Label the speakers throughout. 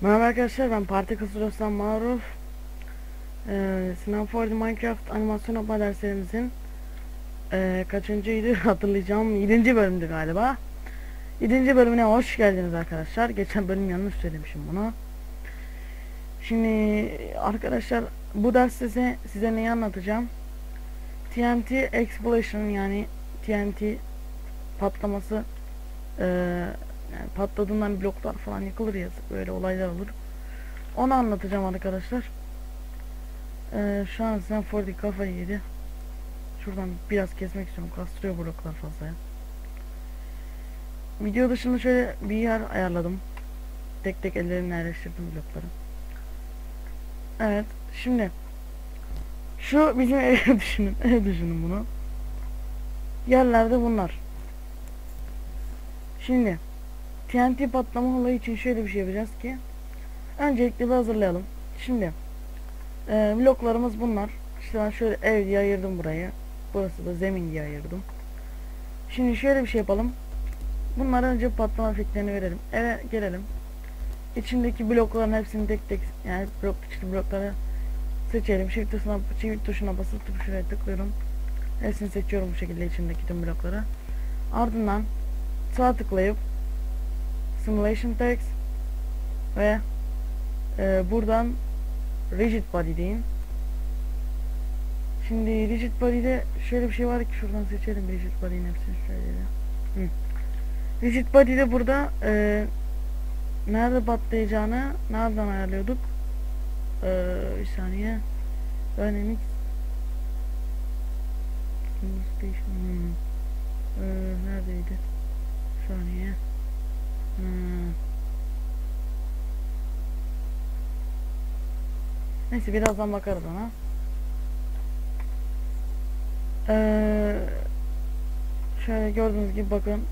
Speaker 1: Merhaba arkadaşlar ben Parti Kasurosan Maruf ee, Sinan Ford Minecraft animasyon yapma derslerimizin ee, kaçıncıydı? Hatırlayacağım. 7. bölümdü galiba. 7. bölümüne hoş geldiniz arkadaşlar. Geçen bölüm yanlış söylemişim bunu. Şimdi arkadaşlar bu ders size, size neyi anlatacağım? TNT Explosion yani TNT patlaması ee, yani patladığından bloklar falan yıkılır ya böyle olaylar olur. Onu anlatacağım arkadaşlar. Ee, şu an sen Fordi kafayı yedi. Şuradan biraz kesmek istiyorum. Kastırıyor bloklar fazla ya. Video dışında şöyle bir yer ayarladım. Tek tek ellerimle yerleştirdim blokları. Evet. Şimdi şu bizim ev düşünün. Ev düşünün bunu. Yerlerde bunlar. Şimdi TNT patlama olayı için şöyle bir şey yapacağız ki öncelikle bir hazırlayalım. Şimdi e, bloklarımız bunlar. İşte ben şöyle ev diye ayırdım burayı. Burası da zemin diye ayırdım. Şimdi şöyle bir şey yapalım. Bunlara önce patlama efektlerini verelim. Eve gelelim. İçindeki blokların hepsini tek tek yani blok içli blokları seçelim. Shift tuşuna, shift tuşuna basıp şuraya tıklıyorum. Hepsini seçiyorum bu şekilde içindeki tüm blokları. Ardından sağ tıklayıp simulation text ve e, buradan rigid body deyin. Şimdi rigid body'de şöyle bir şey var ki şuradan seçelim rigid body'nin hepsini şöyle. Hı. Rigid body'de burada e, nerede patlayacağını nereden ayarlıyorduk? E, bir saniye. Dynamics hmm. e, neredeydi? Saniye. Hmm. Neyse birazdan bakarız ona. Ee, şöyle gördüğünüz gibi bakın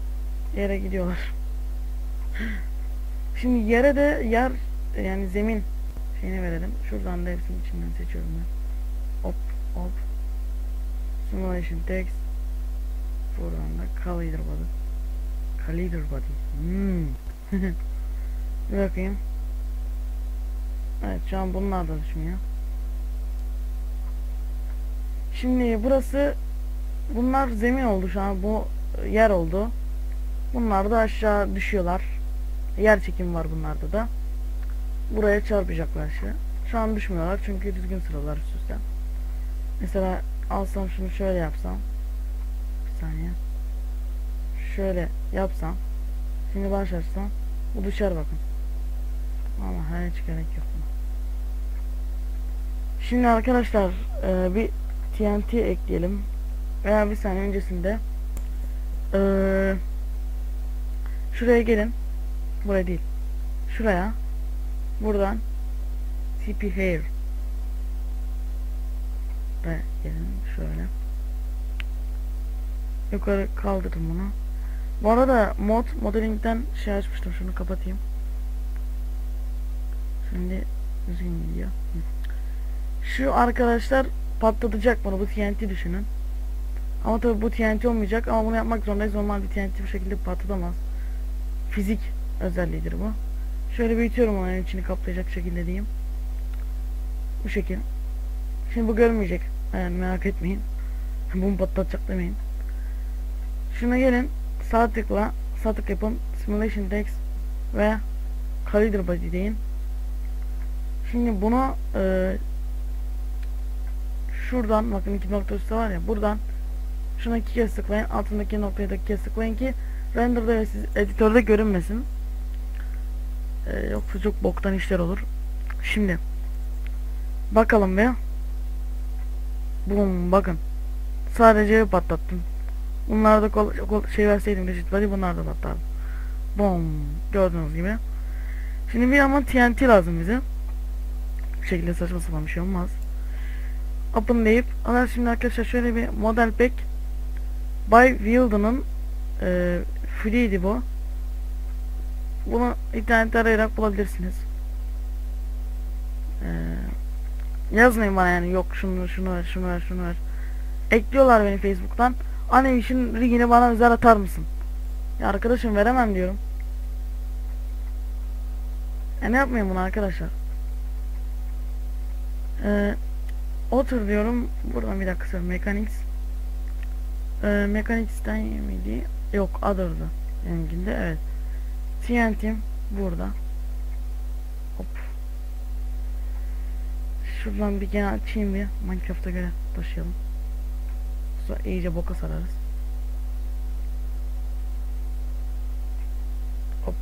Speaker 1: yere gidiyorlar. Şimdi yere de yer yani zemin şeyini verelim. Şuradan da hepsinin içinden seçiyorum ben. Hop hop. Simulation text. Buradan da collider body. Collider body. Hmm. Bir bakayım. Evet şu an bunlar da düşmüyor. Şimdi burası bunlar zemin oldu şu an bu yer oldu. Bunlar da aşağı düşüyorlar. Yer çekimi var bunlarda da. Buraya çarpacaklar işte. Şu an düşmüyorlar çünkü düzgün sıralar üst üste. Mesela alsam şunu şöyle yapsam. Bir saniye. Şöyle yapsam. Şimdi başlarsam bu düşer bakın. Ama hiç gerek yok buna. Şimdi arkadaşlar e, bir TNT ekleyelim. Veya bir saniye öncesinde e, şuraya gelin. Buraya değil. Şuraya. Buradan TP Hair ve gelin şöyle. Yukarı kaldırdım bunu. Bu arada mod modeling'den şey açmıştım şunu kapatayım. Şimdi düzgün gidiyor. Şu arkadaşlar patlatacak bunu bu TNT düşünün. Ama tabi bu TNT olmayacak ama bunu yapmak zorundayız. Normal bir TNT bu şekilde patlatamaz. Fizik özelliğidir bu. Şöyle büyütüyorum onun içini kaplayacak şekilde diyeyim. Bu şekil. Şimdi bu görmeyecek. Yani merak etmeyin. Bunu patlatacak demeyin. Şuna gelin sağ tıkla sağ yapın simulation text ve collider body deyin. Şimdi bunu e, şuradan bakın iki nokta üstte var ya buradan şuna iki kez tıklayın altındaki noktaya da iki kez tıklayın ki renderda ve siz editörde görünmesin. E, yoksa çok boktan işler olur. Şimdi bakalım be. Bum bakın. Sadece patlattım Bunlar da kol, kol şey verseydim reşit body bunlar da patlardı. Bom. Gördüğünüz gibi. Şimdi bir ama TNT lazım bize. Bu şekilde saçma sapan bir şey olmaz. Open deyip ama şimdi arkadaşlar şöyle bir model pack by Wilden'ın e, free'di bu. Bunu internette arayarak bulabilirsiniz. E, yazmayın bana yani yok şunu şunu ver şunu ver şunu ver. Ekliyorlar beni Facebook'tan. İşin rigini bana özel atar mısın? Ya arkadaşım veremem diyorum. E ne yapmayayım bunu arkadaşlar? Ee, otur diyorum. Buradan bir dakika söyleyeyim. Mechanics. Ee, Mechanics'ten miydi? Yok Other'dı. Benimkinde evet. TNT'm burada. Hop. Şuradan bir gene açayım bir. Minecraft'a göre taşıyalım. Sonra iyice boka sararız. Hop.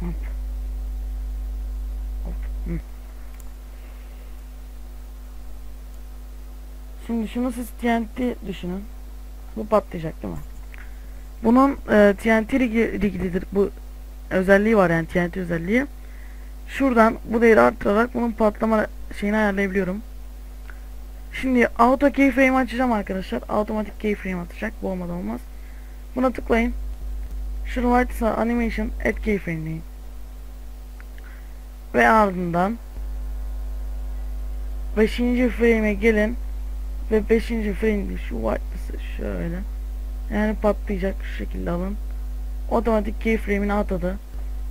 Speaker 1: Hop. Hop. Hı. Şimdi şunu siz TNT düşünün. Bu patlayacak değil mi? Bunun e, TNT ilgilidir. Bu özelliği var yani TNT özelliği. Şuradan bu değeri arttırarak bunun patlama şeyini ayarlayabiliyorum. Şimdi auto keyframe açacağım arkadaşlar. Otomatik keyframe atacak. Bu olmadan olmaz. Buna tıklayın. Şunu varsa animation add keyframe deyin. Ve ardından 5. frame'e gelin ve 5. frame'de şu white'lısı şöyle yani patlayacak şu şekilde alın. Otomatik keyframe'ini atadı.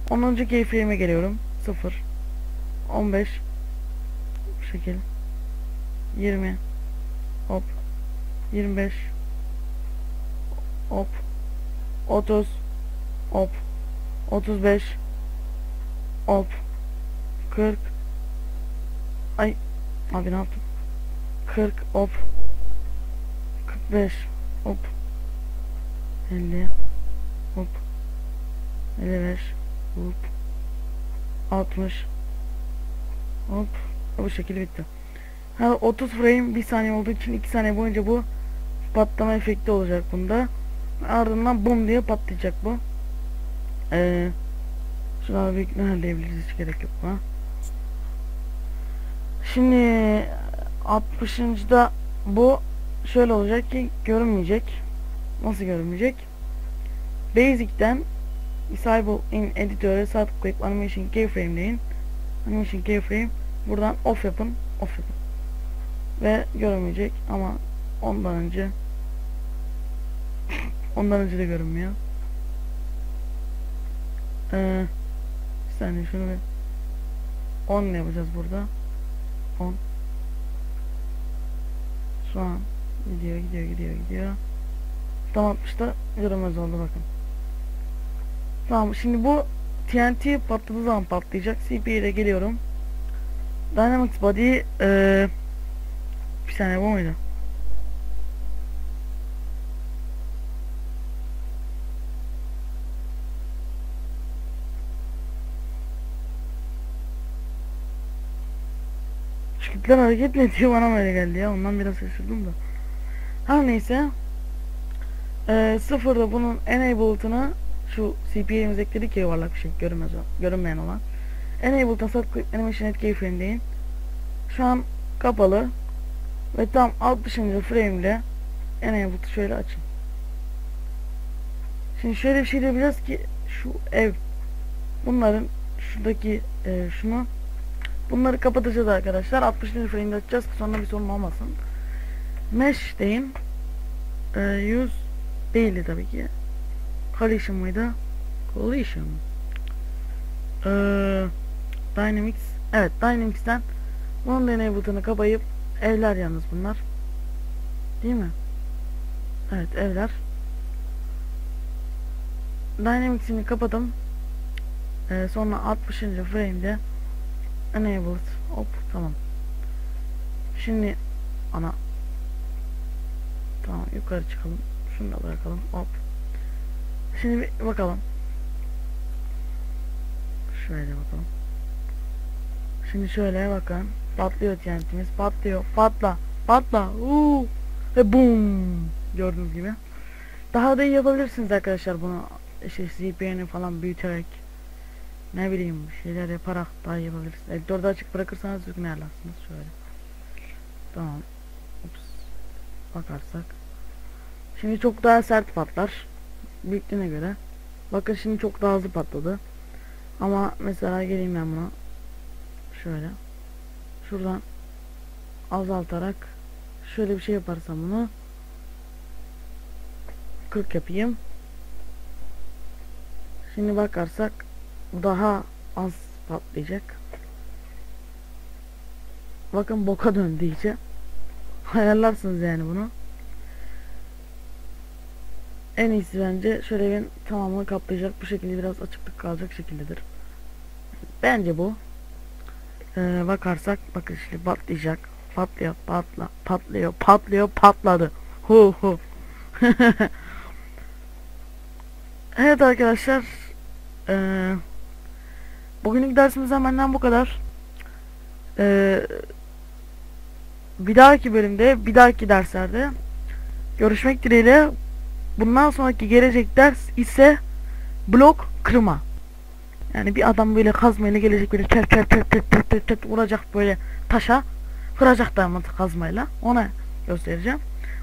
Speaker 1: 10. keyframe'e geliyorum. 0 15 bu şekil 20 hop. 25 hop. 30 hop. 35 hop. 40 ay abi ne yaptım? 40 hop. 45 hop. 50 hop. 55 hop. 60 hop. Bu şekilde bitti. Ha 30 frame 1 saniye olduğu için 2 saniye boyunca bu patlama efekti olacak bunda. Ardından bum diye patlayacak bu. Ee, şurada büyük ayarlayabiliriz hiç gerek yok buna. Şimdi 60. da bu şöyle olacak ki görünmeyecek. Nasıl görünmeyecek? Basic'ten Disable in Editor'e sağ tıklayıp Animation Keyframe deyin. Animation Keyframe buradan off yapın. Off yapın. Ve görünmeyecek ama ondan önce ondan önce de görünmüyor. Ee, bir saniye şunu bir 10 ile yapacağız burada. 10 Şu an gidiyor gidiyor gidiyor gidiyor. Tam 60'da görünmez oldu bakın. Tamam şimdi bu TNT patladığı zaman patlayacak. CP'ye geliyorum. Dynamics Body eee bir saniye bu muydu? Şirketler hareket mi bana böyle geldi ya ondan biraz şaşırdım da. Her neyse. Eee sıfırda bunun enabled'ını şu CPA'miz ekledik ya yuvarlak bir şey görünmez görünmeyen olan. Enabled'dan tıklayıp animation at keyframe deyin. Şu an kapalı ve tam 60. frame ile enabled'ı şöyle açın. Şimdi şöyle bir şey diyebiliriz ki şu ev bunların şuradaki e, şunu bunları kapatacağız arkadaşlar. 60. frame'de açacağız ki sonra bir sorun olmasın. Mesh deyin. E, use değildi tabii ki. Collision mıydı? Collision. Ee, Dynamics. Evet Dynamics'ten bunun deney butonu kapayıp evler yalnız bunlar. Değil mi? Evet evler. Dynamics'ini kapadım. Ee, sonra 60. frame'de enabled. Hop tamam. Şimdi ana tamam yukarı çıkalım. Şunu da bırakalım. Hop. Şimdi bir bakalım. Şöyle bakalım. Şimdi şöyle bakın. Patlıyor TNT'miz. Patlıyor. Patla. Patla. Uuu. Ve boom. Gördüğünüz gibi. Daha da iyi yapabilirsiniz arkadaşlar bunu. İşte CPN'i falan büyüterek. Ne bileyim şeyler yaparak daha iyi yapabilirsiniz. Editörde açık bırakırsanız düzgün ayarlarsınız. Şöyle. Tamam. Ups. Bakarsak. Şimdi çok daha sert patlar büyüklüğüne göre. Bakın şimdi çok daha hızlı patladı. Ama mesela geleyim ben buna. Şöyle. Şuradan azaltarak şöyle bir şey yaparsam bunu 40 yapayım. Şimdi bakarsak daha az patlayacak. Bakın boka döndü iyice. Ayarlarsınız yani bunu. En iyisi bence şöyle evin tamamını kaplayacak bu şekilde biraz açıklık kalacak şekildedir. Bence bu. Ee, bakarsak bakın şimdi patlayacak. Patlıyor, patla, patlıyor, patlıyor, patladı. Hu hu. evet arkadaşlar. Ee, bugünlük dersimizden benden bu kadar. Ee, bir dahaki bölümde, bir dahaki derslerde görüşmek dileğiyle. Bundan sonraki gelecek ders ise blok kırma. Yani bir adam böyle kazmayla gelecek böyle çat çat çat çat çat çat çat vuracak böyle taşa kıracak ama kazmayla ona göstereceğim.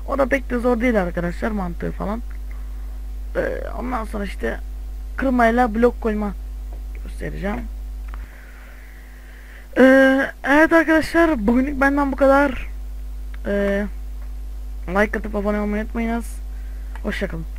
Speaker 1: O da pek de zor değil arkadaşlar mantığı falan. Ee, ondan sonra işte kırmayla blok koyma göstereceğim. Ee, evet arkadaşlar bugünlük benden bu kadar. Ee, like atıp abone olmayı unutmayınız. Hoşçakalın.